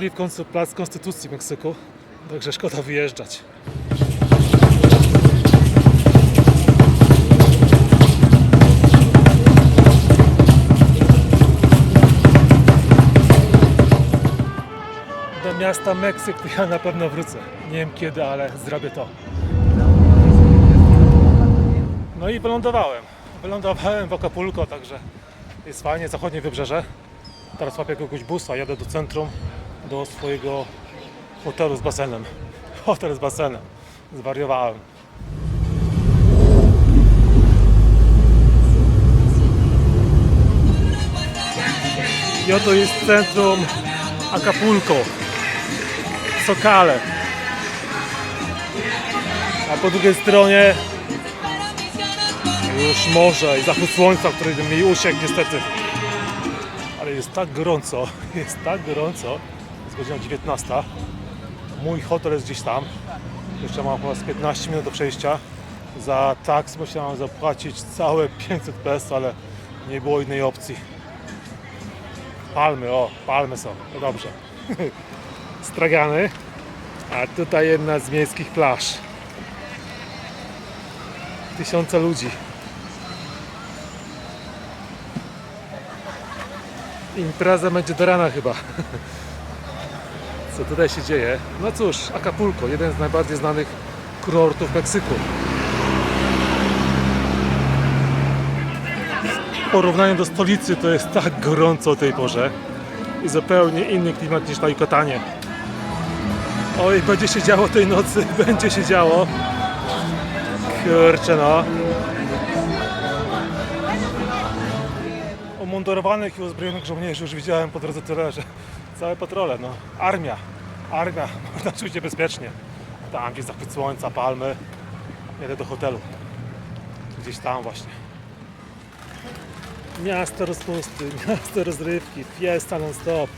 otworzyli w końcu plac Konstytucji Meksyku, także szkoda wyjeżdżać. Do miasta Meksyk ja na pewno wrócę. Nie wiem kiedy, ale zrobię to. No i wylądowałem. Wylądowałem w Acapulco, także jest fajnie, zachodnie wybrzeże. Teraz łapię jakiegoś busa, jadę do centrum, do swojego hotelu z basenem. Hotel z basenem. Zwariowałem. I oto jest centrum Acapulco. Sokale. A po drugiej stronie już morze i zachód słońca, który mi uciekł niestety. Ale jest tak gorąco, jest tak gorąco. Godzina 19. Mój hotel jest gdzieś tam. Jeszcze mam chyba z 15 minut do przejścia. Za taks musiałem zapłacić całe 500 peso, ale nie było innej opcji. Palmy, o, palmy są, no dobrze. Stragany, a tutaj jedna z miejskich plaż. Tysiące ludzi. Impreza będzie do rana chyba. Co tutaj się dzieje? No cóż, Acapulco, jeden z najbardziej znanych kurortów Meksyku. W porównaniu do stolicy to jest tak gorąco o tej porze i zupełnie inny klimat niż na Yucatanie. Oj, będzie się działo tej nocy, będzie się działo. Kurczę no. Umundurowanych i uzbrojonych żołnierzy już widziałem po drodze tyle, że całe patrole, no. Armia, armia, można czuć się bezpiecznie. Tam gdzieś zachód słońca, palmy. Jedę do hotelu. Gdzieś tam właśnie. Miasto rozpusty, miasto rozrywki, fiesta non stop.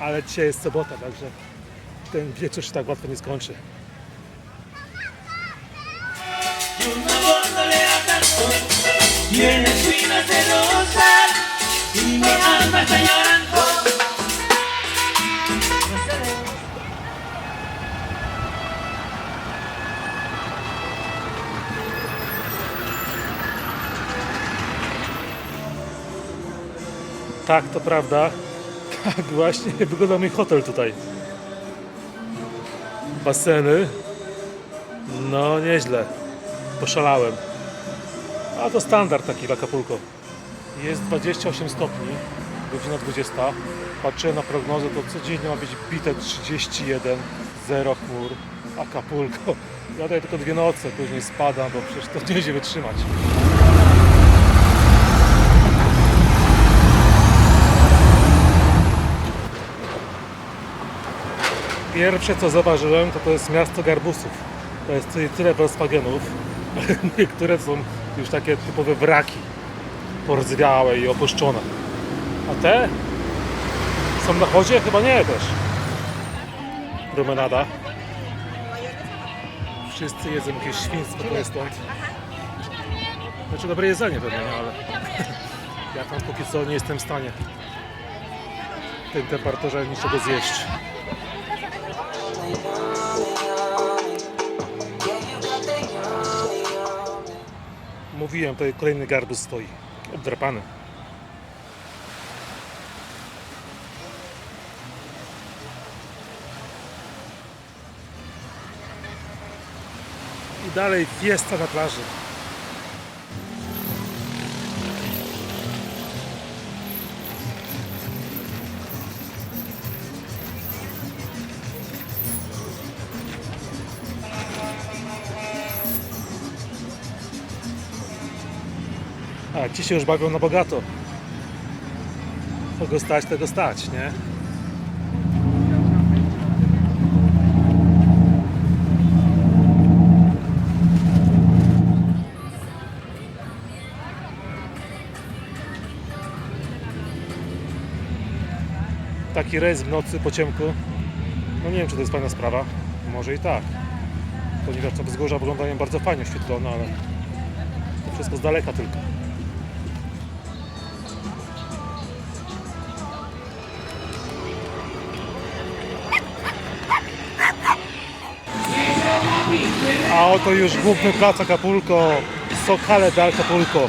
Ale dzisiaj jest sobota, także ten wieczór się tak łatwo nie skończy. Tiene Tak, to prawda. Tak właśnie wygląda mój hotel tutaj. Baseny. No nieźle. Poszalałem. A to standard taki w Acapulco. Jest 28 stopni, godzina 20. Patrzę na prognozę, to codziennie ma być bite 31, zero chmur. Acapulco. Ja daję tylko dwie noce, później spadam, bo przecież to nie idzie wytrzymać. Pierwsze co zauważyłem to to jest miasto garbusów. To jest tyle Volkswagenów, niektóre są już takie typowe wraki, pordzwiałe i opuszczone. A te są na chodzie? Chyba nie też. Promenada. Wszyscy jedzą jakieś świństwo, jest stąd. Znaczy dobre jedzenie pewnie, no ale ja tam póki co nie jestem w stanie w tym temperaturze niczego zjeść. Mówiłem, tutaj kolejny garbus stoi. Obdrapany. Dalej fiesta na plaży. A, ci się już bawią na bogato. Kogo stać, tego stać, nie? taki rejs w nocy po ciemku, no nie wiem, czy to jest fajna sprawa. Może i tak. Ponieważ to wzgórza wyglądają bardzo fajnie oświetlone, ale to wszystko z daleka tylko. A oto już główny plac Acapulco, Sokale de Acapulco.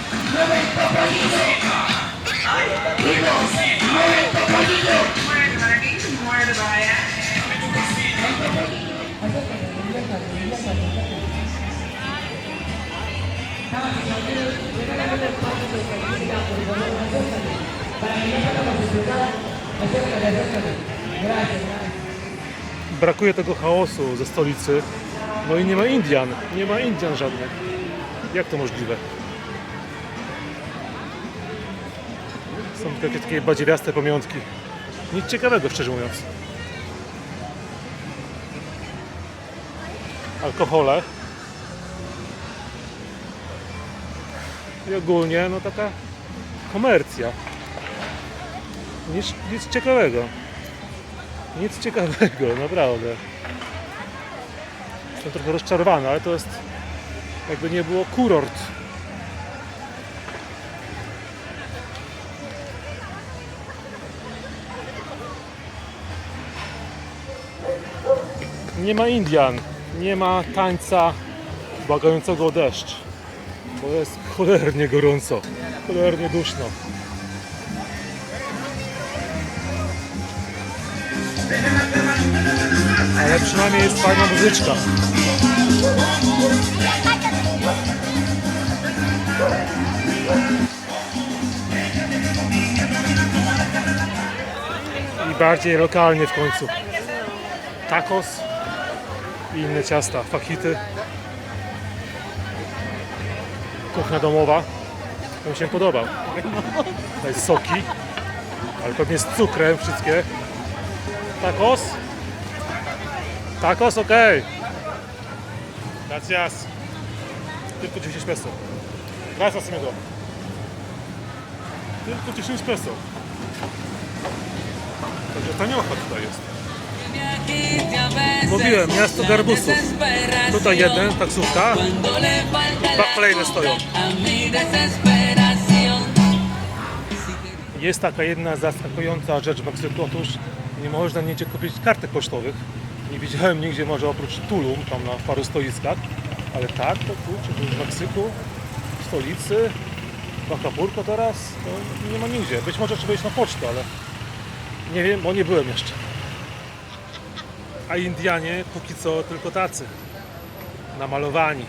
Brakuje tego chaosu ze stolicy. No i nie ma Indian. Nie ma Indian żadnych. Jak to możliwe? Są takie, takie badziewiaste pamiątki. Nic ciekawego, szczerze mówiąc. Alkohole. I ogólnie, no taka komercja. Nic, nic ciekawego. Nic ciekawego, naprawdę. Jestem trochę rozczarowany, ale to jest jakby nie było kurort. Nie ma Indian, nie ma tańca błagającego deszcz, bo jest cholernie gorąco, cholernie duszno. Ale przynajmniej jest fajna muzyczka. I bardziej lokalnie w końcu. Tacos i inne ciasta, fajity. Kuchnia domowa. To mi się podoba. Tutaj soki, ale pewnie z cukrem wszystkie. Tacos. Tacos, ok. Gracias. Tylko 10 peso. Gracias, amigo. Tylko 10 peso. Także taniocha tutaj jest. Mówiłem, miasto garbusów. Tutaj jeden, taksówka. Dwa kolejne stoją. Jest taka jedna zaskakująca rzecz w Meksyku. Otóż nie można nigdzie kupić kartek pocztowych. Nie widziałem nigdzie może oprócz Tulum, tam na paru stoiskach. Ale tak, to kurczę, w Meksyku, w stolicy, w Acapulco teraz, to nie ma nigdzie. Być może trzeba iść na pocztę, ale nie wiem, bo nie byłem jeszcze. A Indianie póki co tylko tacy. Namalowani.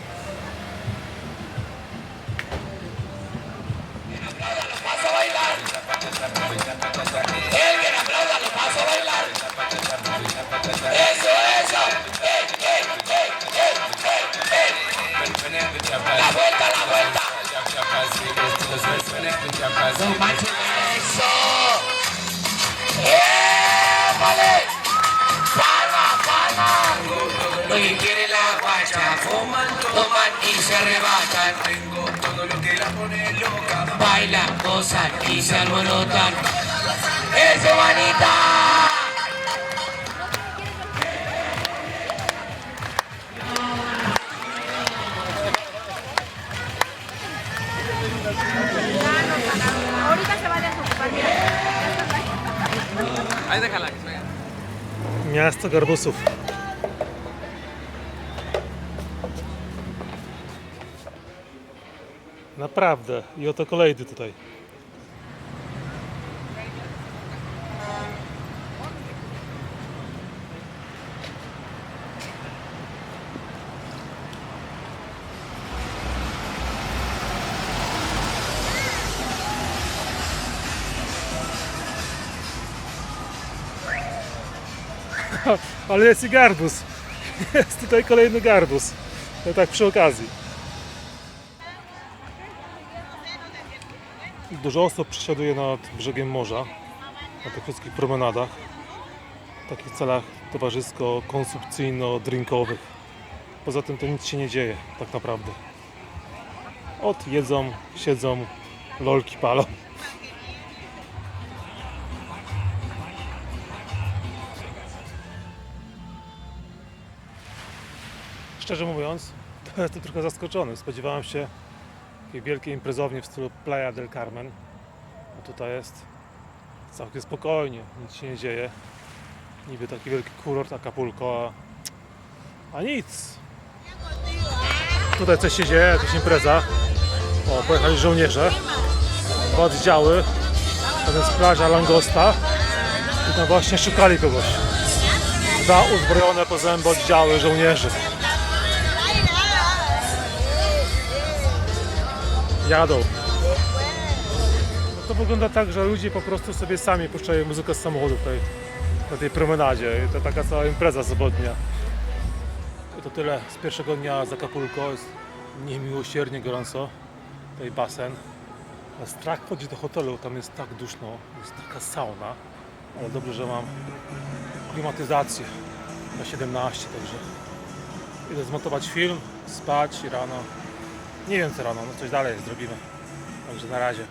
Se arrebatan. Tengo todo lo que la pone loca. Bailan, gozan y se alborotan. ¡Eso, manita! Ahorita se Naprawdę. I oto kolejny tutaj. Ale jest i garbus. Jest tutaj kolejny garbus. To tak przy okazji. Dużo osób przesiaduje nad brzegiem morza, na tych wszystkich promenadach, w takich celach towarzysko-konsumpcyjno-drinkowych. Poza tym to nic się nie dzieje, tak naprawdę. Od jedzą, siedzą, lolki palą. Szczerze mówiąc, to jestem trochę zaskoczony. Spodziewałem się takiej wielkiej imprezowni w stylu Playa del Carmen. A tutaj jest całkiem spokojnie, nic się nie dzieje. Niby taki wielki kurort Acapulco, a, a nic. Tutaj coś się dzieje, jakaś impreza. O, pojechali żołnierze. Dwa oddziały. To jest plaża Langosta. I tam właśnie szukali kogoś. Dwa uzbrojone po zęby oddziały żołnierzy. Jadą. No to wygląda tak, że ludzie po prostu sobie sami puszczają muzykę z samochodu tutaj na tej promenadzie. I to taka cała impreza sobotnia. I to tyle z pierwszego dnia z Acapulco. Jest niemiłosiernie gorąco. Tutaj basen. A strach chodzić do hotelu, tam jest tak duszno, jest taka sauna. Ale dobrze, że mam klimatyzację na 17, także idę zmontować film, spać i rano. Nie wiem co rano, no coś dalej zrobimy. Także na razie.